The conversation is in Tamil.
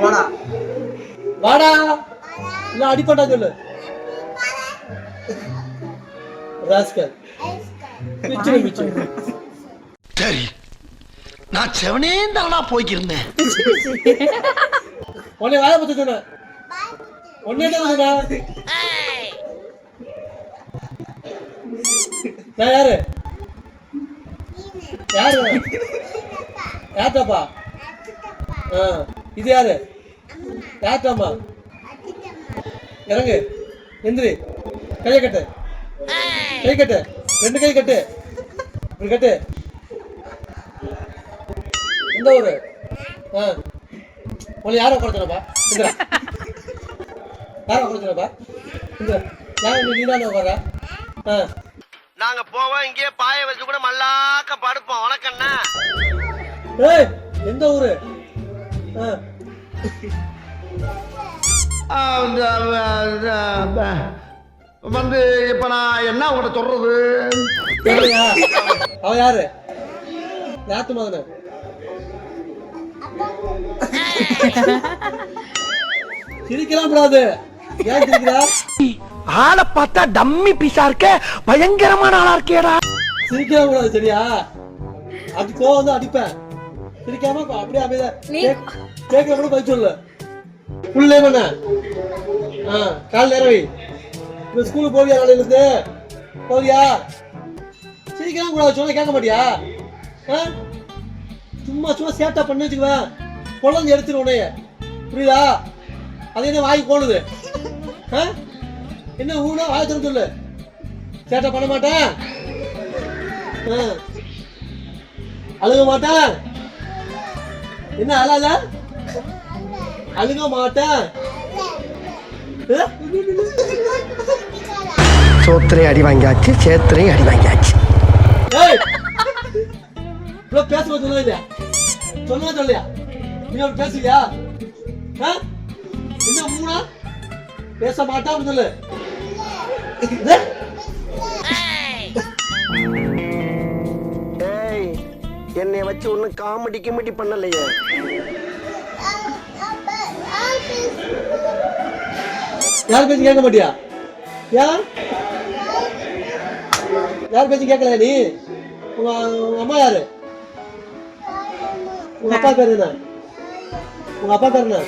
வாடா. வாடா. இல்ல அடிப்பட்டா சொல்லு. ராஸ்கல். பிச்சு பிச்சு சரி. நான் செவனே தானா போய்க்கிருந்தேன். உன்னை வாய பத்த சொன்ன. ஒன்னே தான் சொன்ன? நான் யாரு? யாரு? யார்டாப்பா ஆ இது யாரு? யார்டாமா இறங்கு. எந்திரி. கையை கட்டு. கை கட்டு. ரெண்டு கை கட்டு. இப்படி கட்டு. எந்த ஊரு. ஆ. உங்களை யாரை குறைச்சனப்பா இந்திரா. யாரை குறைச்சனப்பா இந்திரா. நான் நீ தான் உட்கார? ஆ. நாங்க போவோம் இங்கேயே பாய வச்சு கூட மல்லாக்க படுப்போம். வணக்கண்ணா ஏய் எந்த ஊரு? வந்து இப்ப நான் என்ன உங்கள்ட்ட சொல்றது? அவன் யாரு? யாத்து மகனு? சிரிக்கலாம் கூடாது ஏன் சிரிக்கிறா? ஆளை பார்த்தா டம்மி பீஸா இருக்க பயங்கரமான ஆளா இருக்கேடா சிரிக்கலாம் கூடாது சரியா? அது கோவம் வந்து அடிப்பேன். சிரிக்காம அப்படியே அப்படியே கேட்கல கூட பதில் சொல்லு. ஃபுல் நேம் என்ன? ஆ கால் நேரம் வை. இப்போ ஸ்கூலுக்கு போவியா காலையில இருந்து? போவியா? சிரிக்கலாம் கூடாது சொன்னா கேட்க மாட்டியா? ஆ? சும்மா சும்மா சேட்டா பண்ணி வச்சுக்குவேன் குழந்தை எடுத்துரு உன்னைய. புரியுதா? அது என்ன வாங்கி போடுது? ஆ? என்ன ஊனா? வாய் திறந்து சொல்லு. சேட்டை பண்ண மாட்டேன்? ஆ. அழுக மாட்டேன்? என்ன அழாத அழுக மாட்டேன் ஆ? சோத்திரையும் அடி வாங்கியாச்சு சேத்திரையும் அடி வாங்கியாச்சு. ஏய் இவ்வளோ பேசுவது சொன்னது இல்லையா? சொன்னதா சொல்லியா நீ அப்படி பேசுவியா ஆ? என்ன மூணா? பேச மாட்டா சொல்லு. என்னைய வச்சு ஒன்னும் காமெடி கிமெடி பண்ணலையே. யார் பேச்சு கேட்க மாட்டியா? யார்? யார் பேச்சு கேட்கல நீ? உங்க உங்க அம்மா யாரு? உங்க அப்பா பேர் என்ன? உங்க அப்பா பேர் என்ன?